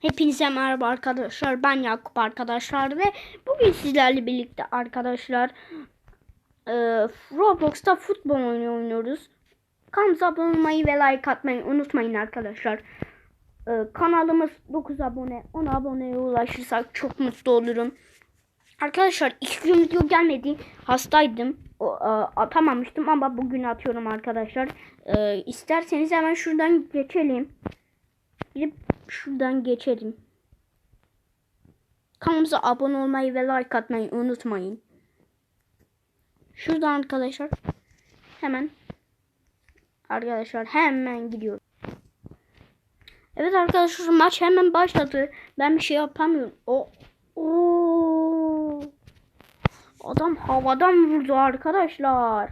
Hepinize merhaba arkadaşlar. Ben Yakup arkadaşlar ve bugün sizlerle birlikte arkadaşlar e, Roblox'ta futbol oynuyoruz. Kanalımıza abone olmayı ve like atmayı unutmayın arkadaşlar. E, kanalımız 9 abone, 10 aboneye ulaşırsak çok mutlu olurum. Arkadaşlar iki gün video gelmedi. Hastaydım. O, e, atamamıştım ama bugün atıyorum arkadaşlar. E, isterseniz hemen şuradan geçelim. Gidip şuradan geçelim. Kanalımıza abone olmayı ve like atmayı unutmayın. Şuradan arkadaşlar hemen arkadaşlar hemen gidiyorum. Evet arkadaşlar maç hemen başladı. Ben bir şey yapamıyorum. O. Adam havadan vurdu arkadaşlar.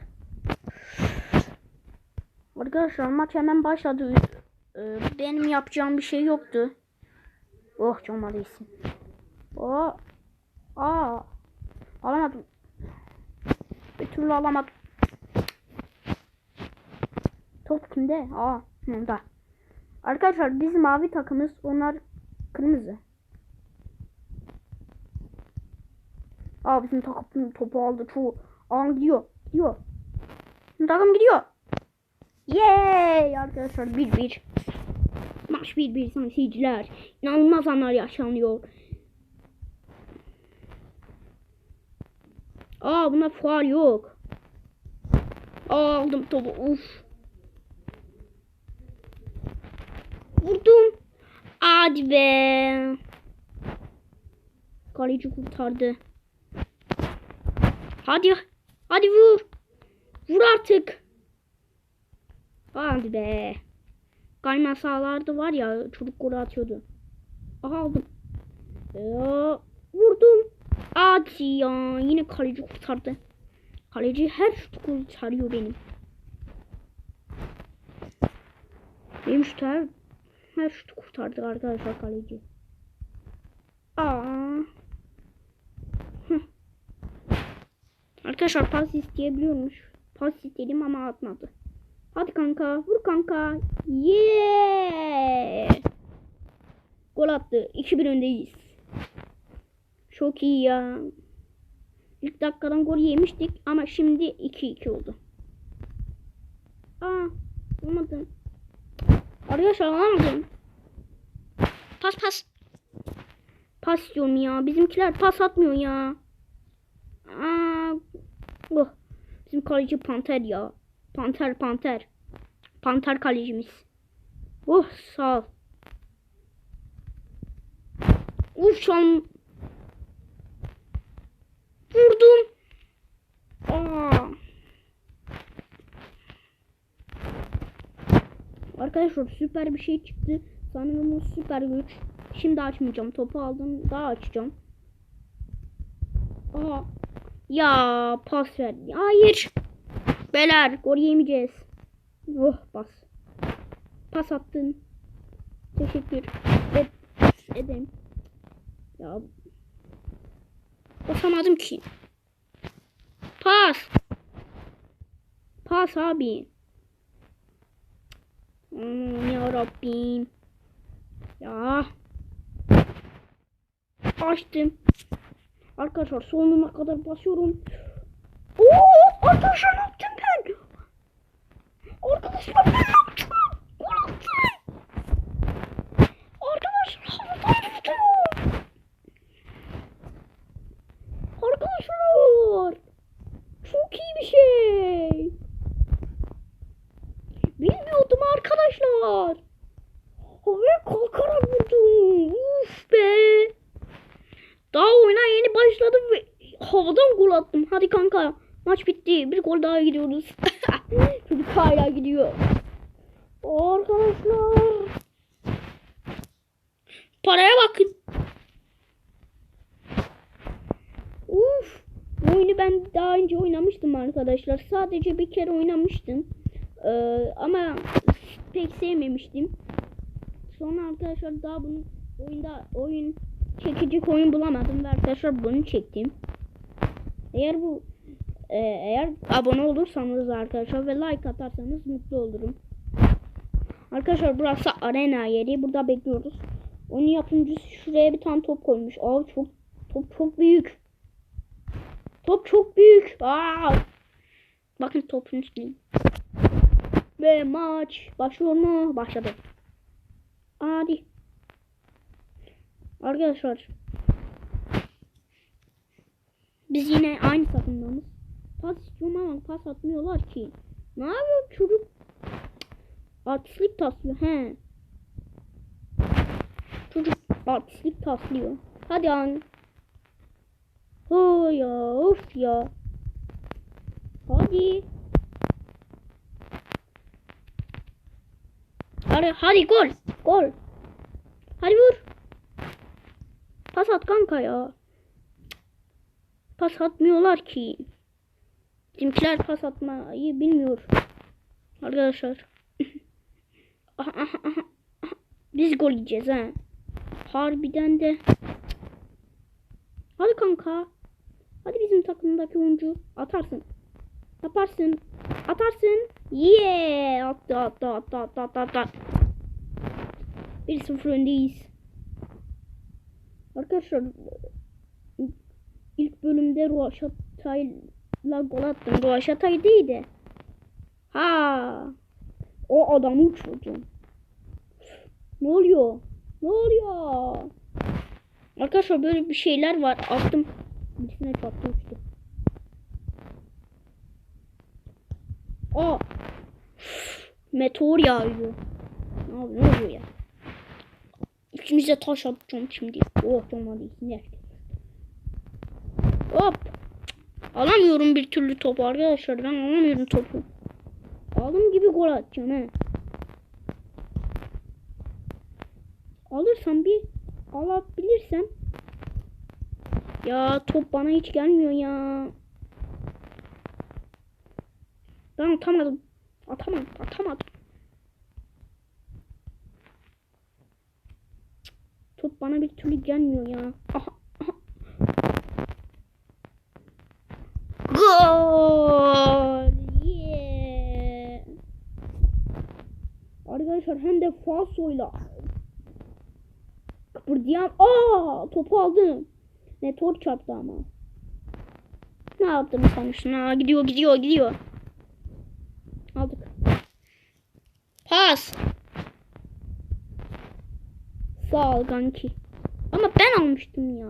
Arkadaşlar maç hemen başladı. Ee, benim yapacağım bir şey yoktu. Oh çok iyisin. Oh. Aa. Alamadım. Bir türlü alamadım. Top kimde? Aa, bunda. Arkadaşlar biz mavi takımız, onlar kırmızı. Aa bizim takım topu aldı çoğu. Aa gidiyor, gidiyor. Bizim takım gidiyor. Yay arkadaşlar 1-1. Maç 1-1 sayın seyirciler. İnanılmaz anlar yaşanıyor. Aa buna fuar yok. Aa aldım topu. Uf. Vurdum. Hadi be. Kaleci kurtardı. Hadi. Hadi vur. Vur artık. Hadi be. Kayma sahalarda var ya çocuk golü atıyordu. Aha aldım. Ya, vurdum. Hadi ya yine kaleci kurtardı. Kaleci her şut kurtarıyor benim. Benim şut her, her şut kurtardı arkadaşlar kaleci. Aa. Hıh. Arkadaşlar pas isteyebiliyormuş. Pas istedim ama atmadı. Hadi kanka. Vur kanka. Yeah. Gol attı. 2-1 öndeyiz. Çok iyi ya. İlk dakikadan gol yemiştik ama şimdi 2-2 oldu. Aa, olmadı. Arkadaşlar alamadım. Pas pas. Pas istiyorum ya. Bizimkiler pas atmıyor ya. Aa, oh. Bizim kaleci panter ya. Panter panter. Panter kalecimiz. Oh sağ ol. Uf şu an vurdum. Aa. Arkadaşlar süper bir şey çıktı. Sanırım o süper güç. Şimdi açmayacağım. Topu aldım. Daha açacağım. Aa. Ya pas ver. Hayır. Beler gol yemeyeceğiz. Oh bas. Pas attın. Teşekkür ed ederim. Ya basamadım ki. Pas. Pas abi. Hmm, ya Rabbim. Ya. Açtım. Arkadaşlar sonuna kadar basıyorum. Oo, arkadaşlar ne yaptım ben? Arkadaşlar ben ne yaptım? Gol attım. Arkadaşlar havadan vurdum. Arkadaşlar. Çok iyi bir şey. Bilmiyordum arkadaşlar. Havaya kalkarak vurdum. Uf be. Daha oyuna başladım ve havadan gol attım. Hadi kanka. Maç bitti. Bir gol daha gidiyoruz. Çocuk hala gidiyor. Arkadaşlar. Paraya bakın. Uf. Bu oyunu ben daha önce oynamıştım arkadaşlar. Sadece bir kere oynamıştım. Ee, ama pek sevmemiştim. Sonra arkadaşlar daha bunu oyunda oyun çekecek oyun bulamadım ve arkadaşlar bunu çektim. Eğer bu e, eğer abone olursanız arkadaşlar ve like atarsanız mutlu olurum. Arkadaşlar burası arena yeri. Burada bekliyoruz. Onun yapımcısı şuraya bir tane top koymuş. Aa çok top çok büyük. Top çok büyük. Aa! Bakın topun üstüne. Ve maç başlıyor mu? Başladı. Hadi. Arkadaşlar. Biz yine aynı takımdayız. Pas istiyorum ama pas atmıyorlar ki. Ne yapıyor çocuk? Artistlik taslıyor. He. Çocuk artistlik taslıyor. Hadi an. Ho ya of ya. Hadi. Hadi, hadi gol. Gol. Hadi vur. Pas at kanka ya. Pas atmıyorlar ki. Bizimkiler pas atmayı bilmiyor. Arkadaşlar. Biz gol yiyeceğiz ha. Harbiden de. Hadi kanka. Hadi bizim takımdaki oyuncu. Atarsın. Yaparsın. Atarsın. Yeah. Attı attı attı attı attı attı. 1-0 öndeyiz. Arkadaşlar ilk bölümde Roşatay'la gol attım. Değil de. Ha. O adamı uçurdum. Ne oluyor? Ne oluyor? Arkadaşlar böyle bir şeyler var. Attım. Birisine çarptı uçtu. Aa. Meteor yağıyor. Ne oluyor, ne oluyor ya? İkimize taş atacağım şimdi. Oh değsin. Yer. Hop. Alamıyorum bir türlü topu arkadaşlar. Ben alamıyorum topu. Aldığım gibi gol atacağım he. Alırsam bir alabilirsem. Ya top bana hiç gelmiyor ya. Ben atamadım. Atamadım. Atamadım. Top bana bir türlü gelmiyor ya. Aha. aha. Gol! Yeah! Arkadaşlar hem de falsoyla kıpırdayan aa topu aldım. Ne top çarptı ama. Ne yaptım ha gidiyor gidiyor gidiyor. Aldık. Pas. Sağ ol kanki. Ama ben almıştım ya.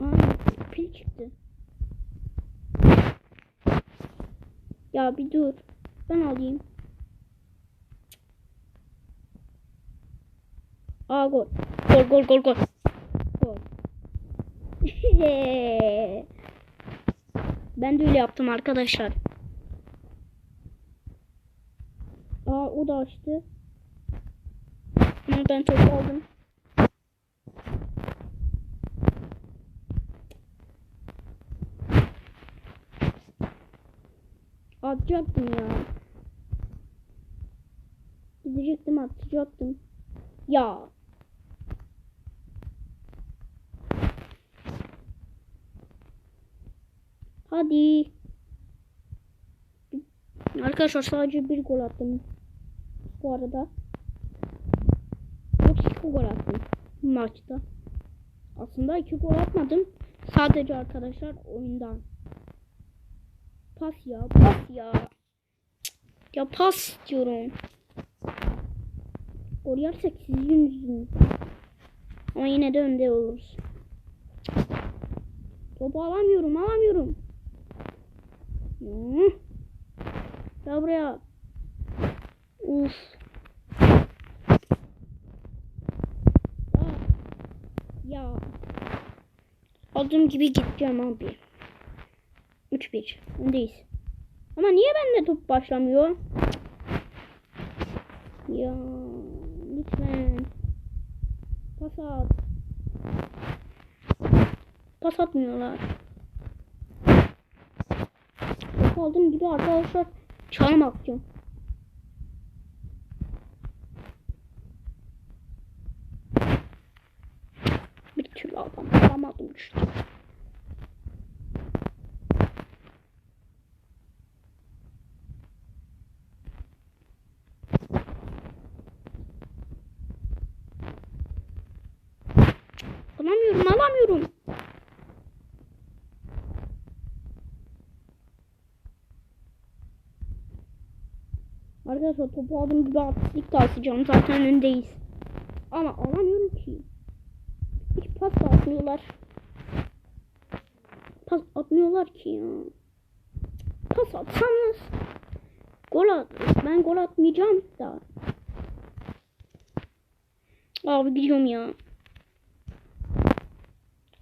Aa, pil çıktı. Ya bir dur. Ben alayım. Aa gol. Gol gol gol gol. Gol. ben de öyle yaptım arkadaşlar. Aa o da açtı. Ama ben topu aldım. Atacaktım ya. Gidecektim atacaktım. Ya. Hadi. Arkadaşlar sadece bir gol attım. Bu arada. 32 gol attım maçta. Aslında iki gol atmadım. Sadece arkadaşlar oyundan. Pas ya, pas ya. Ya pas diyorum. Gol yersek sizin yüzünüzden. Ama yine de önde oluruz. Topu alamıyorum, alamıyorum. Gel buraya. Uf. Ya. Aldığım gibi gideceğim abi. 3-1. Öndeyiz. Ama niye bende top başlamıyor? Ya lütfen. Pas at. Pas atmıyorlar. Top aldığım gibi arkadaşlar çalım atacağım. Bir türlü adam alamadım işte. vuramıyorum. Arkadaşlar topu aldım gibi atlık da atacağım. Zaten öndeyiz. Ama alamıyorum ki. Hiç pas atmıyorlar. Pas atmıyorlar ki ya. Pas atsanız gol at. Ben gol atmayacağım da. Abi gidiyorum ya.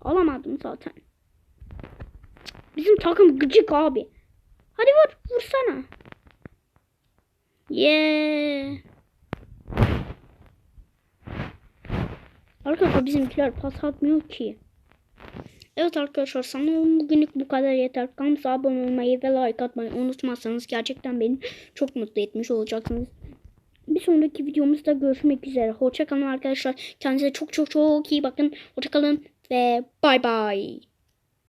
Alamadım zaten. Bizim takım gıcık abi. Hadi vur. Vursana. Yeah. Arkadaşlar bizimkiler pas atmıyor ki. Evet arkadaşlar sanırım bugünlük bu kadar yeter. Kanalımıza abone olmayı ve like atmayı unutmazsanız gerçekten beni çok mutlu etmiş olacaksınız. Bir sonraki videomuzda görüşmek üzere. Hoşçakalın arkadaşlar. Kendinize çok çok çok iyi bakın. Hoşçakalın there. Bye bye.